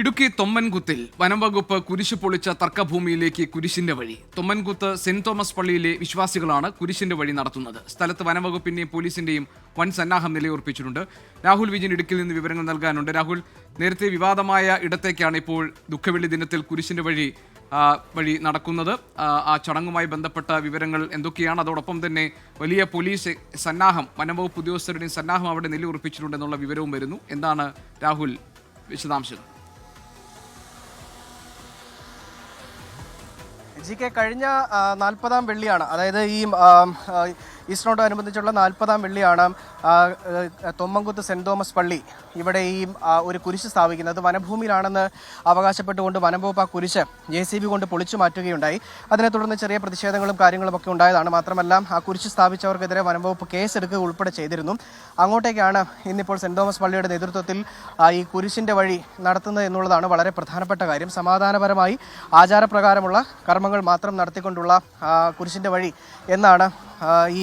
ഇടുക്കി തൊമ്മൻകുത്തിൽ വനംവകുപ്പ് കുരിശ് പൊളിച്ച തർക്കഭൂമിയിലേക്ക് കുരിശിന്റെ വഴി. തൊമ്മൻകുത്ത് സെന്റ് തോമസ് പള്ളിയിലെ വിശ്വാസികളാണ് കുരിശിന്റെ വഴി നടത്തുന്നത്. സ്ഥലത്ത് വനംവകുപ്പിന്റെയും പോലീസിന്റെയും വൻ സന്നാഹം നിലയുറപ്പിച്ചിട്ടുണ്ട്. രാഹുൽ വിജയൻ ഇടുക്കിയിൽ നിന്ന് വിവരങ്ങൾ നൽകാനുണ്ട്. രാഹുൽ നേരത്തെ വിവാദമായ ഇടത്തേക്കാണ് ഇപ്പോൾ ദുഃഖവെള്ളി ദിനത്തിൽ കുരിശിന്റെ വഴി വഴി നടക്കുന്നത്. ആ, ചടങ്ങുമായി ബന്ധപ്പെട്ട വിവരങ്ങൾ എന്തൊക്കെയാണ്? അതോടൊപ്പം തന്നെ വലിയ പോലീസ് സന്നാഹം വനംവകുപ്പ് ഉദ്യോഗസ്ഥരുടെയും സന്നാഹം അവിടെ നിലയുറപ്പിച്ചിട്ടുണ്ടെന്നുള്ള വിവരവും വരുന്നു. എന്താണ് രാഹുൽ വിശദാംശങ്ങൾ? ജി കെ കഴിഞ്ഞ നാൽപ്പതാം വെള്ളിയാണ്. അതായത് ഈ ഈസ്റ്ററിനോടനുബന്ധിച്ചുള്ള നാൽപ്പതാം വെള്ളിയാണ് തൊമ്മങ്കുത്ത് സെന്റ് തോമസ് പള്ളി ഇവിടെ ഈ ഒരു കുരിശ് സ്ഥാപിക്കുന്നത്. വനഭൂമിയിലാണെന്ന് അവകാശപ്പെട്ടുകൊണ്ട് വനംവകുപ്പ് ആ കുരിശ് ജെ സി ബി കൊണ്ട് പൊളിച്ചു മാറ്റുകയുണ്ടായി. അതിനെ തുടർന്ന് ചെറിയ പ്രതിഷേധങ്ങളും കാര്യങ്ങളും ഒക്കെ ഉണ്ടായതാണ്. മാത്രമല്ല ആ കുരിശ് സ്ഥാപിച്ചവർക്കെതിരെ വനംവകുപ്പ് കേസെടുക്കുക ഉൾപ്പെടെ ചെയ്തിരുന്നു. അങ്ങോട്ടേക്കാണ് ഇന്നിപ്പോൾ സെന്റ് തോമസ് പള്ളിയുടെ നേതൃത്വത്തിൽ ഈ കുരിശിന്റെ വഴി നടത്തുന്നത് എന്നുള്ളതാണ് വളരെ പ്രധാനപ്പെട്ട കാര്യം. സമാധാനപരമായി ആചാരപ്രകാരമുള്ള കർമ്മങ്ങൾ മാത്രം നടത്തിക്കൊണ്ടുള്ള കുരിശിന്റെ വഴി എന്നാണ് ഈ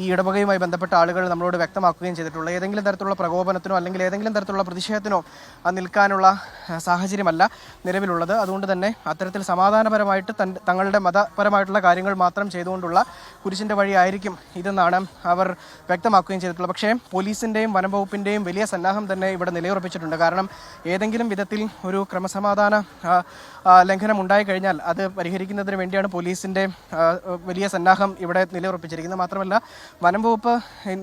ഈ ഇടവകയുമായി ബന്ധപ്പെട്ട ആളുകൾ നമ്മളോട് വ്യക്തമാക്കുകയും ചെയ്തിട്ടുള്ളത് ഏതെങ്കിലും തരത്തിലുള്ള പ്രകോപനത്തിനോ അല്ലെങ്കിൽ ഏതെങ്കിലും തരത്തിലുള്ള പ്രതിഷേധത്തിനോ നിൽക്കാനുള്ള സാഹചര്യമല്ല നിലവിലുള്ളത്. അതുകൊണ്ട് തന്നെ അത്തരത്തിൽ സമാധാനപരമായിട്ട് തങ്ങളുടെ മതപരമായിട്ടുള്ള കാര്യങ്ങൾ മാത്രം ചെയ്തുകൊണ്ടുള്ള കുരിശിന്റെ വഴിയായിരിക്കും ഇതെന്നാണ് അവർ വ്യക്തമാക്കുകയും ചെയ്തിട്ടുള്ളത്. പക്ഷേ പോലീസിന്റെയും വനംവകുപ്പിന്റെയും വലിയ സന്നാഹം തന്നെ ഇവിടെ നിലയുറപ്പിച്ചിട്ടുണ്ട്. കാരണം ഏതെങ്കിലും വിധത്തിൽ ഒരു ക്രമസമാധാന ലംഘനം ഉണ്ടായിക്കഴിഞ്ഞാൽ അത് പരിഹരിക്കുന്നതിന് വേണ്ടിയാണ് പോലീസിന്റെ വലിയ സന്നാഹം ഇവിടെ നിലയുറപ്പിച്ചിരിക്കുന്നത്. മാത്രമല്ല വനം വകുപ്പ്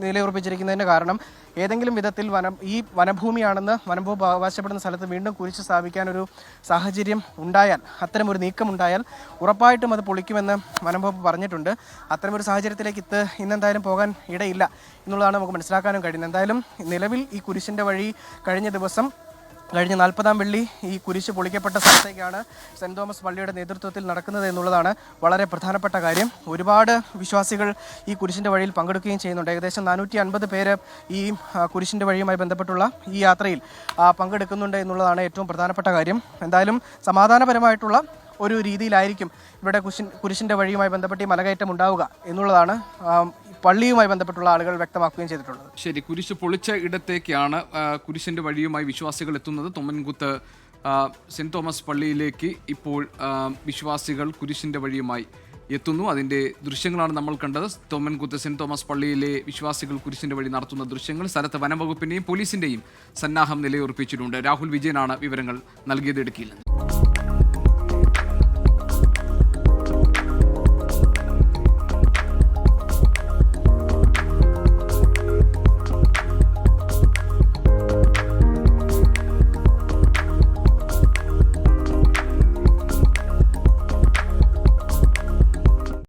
നിലയുറപ്പിച്ചിരിക്കുന്നതിന്റെ കാരണം ഏതെങ്കിലും വിധത്തിൽ വനം ഈ വനഭൂമിയാണെന്ന് വനം വകുപ്പ് അവകാശപ്പെടുന്ന സ്ഥലത്ത് വീണ്ടും കുരിച്ച് സ്ഥാപിക്കാൻ ഒരു സാഹചര്യം ഉണ്ടായാൽ അത്തരം ഒരു നീക്കം ഉണ്ടായാൽ ഉറപ്പായിട്ടും അത് പൊളിക്കുമെന്ന് വനം വകുപ്പ് പറഞ്ഞിട്ടുണ്ട്. അത്തരമൊരു സാഹചര്യത്തിലേക്ക് ഇത് ഇന്നെന്തായാലും പോകാൻ ഇടയില്ല എന്നുള്ളതാണ് നമുക്ക് മനസ്സിലാക്കാനും കഴിയുന്നത്. എന്തായാലും നിലവിൽ ഈ കുരിശിന്റെ വഴി കഴിഞ്ഞ ദിവസം കഴിഞ്ഞ നാൽപ്പതാം വെള്ളി ഈ കുരിശ് പൊളിക്കപ്പെട്ട സ്ഥലത്തേക്കാണ് സെന്റ് തോമസ് പള്ളിയുടെ നേതൃത്വത്തിൽ നടക്കുന്നത് എന്നുള്ളതാണ് വളരെ പ്രധാനപ്പെട്ട കാര്യം. ഒരുപാട് വിശ്വാസികൾ ഈ കുരിശിന്റെ വഴിയിൽ പങ്കെടുക്കുകയും ചെയ്യുന്നുണ്ട്. ഏകദേശം നാനൂറ്റി അൻപത് പേര് ഈ കുരിശിന്റെ വഴിയുമായി ബന്ധപ്പെട്ടുള്ള ഈ യാത്രയിൽ പങ്കെടുക്കുന്നുണ്ട് എന്നുള്ളതാണ് ഏറ്റവും പ്രധാനപ്പെട്ട കാര്യം. എന്തായാലും സമാധാനപരമായിട്ടുള്ള ഒരു രീതിയിലായിരിക്കും ഇവിടെ കുശിൻ കുരിശിന്റെ വഴിയുമായി ബന്ധപ്പെട്ട് ഈ മലകയറ്റം ഉണ്ടാവുക എന്നുള്ളതാണ് പള്ളിയുമായി ബന്ധപ്പെട്ടുള്ള ആളുകൾ വ്യക്തമാക്കുകയും ചെയ്തിട്ടുള്ളത്. ശരി കുരിശ് പൊളിച്ച ഇടത്തേക്കാണ് കുരിശിന്റെ വഴിയുമായി വിശ്വാസികൾ എത്തുന്നത്. തൊമ്മൻകുത്ത് സെന്റ് തോമസ് പള്ളിയിലേക്ക് ഇപ്പോൾ വിശ്വാസികൾ കുരിശിന്റെ വഴിയുമായി എത്തുന്നു. അതിന്റെ ദൃശ്യങ്ങളാണ് നമ്മൾ കണ്ടത്. തൊമ്മൻകുത്ത് സെന്റ് തോമസ് പള്ളിയിലെ വിശ്വാസികൾ കുരിശിന്റെ വഴി നടത്തുന്ന ദൃശ്യങ്ങൾ സ്ഥലത്ത് വനംവകുപ്പിന്റെയും പോലീസിന്റെയും സന്നാഹം നിലയുറപ്പിച്ചിട്ടുണ്ട്. രാഹുൽ വിജയനാണ് വിവരങ്ങൾ നൽകിയത് ഇടുക്കിയിൽ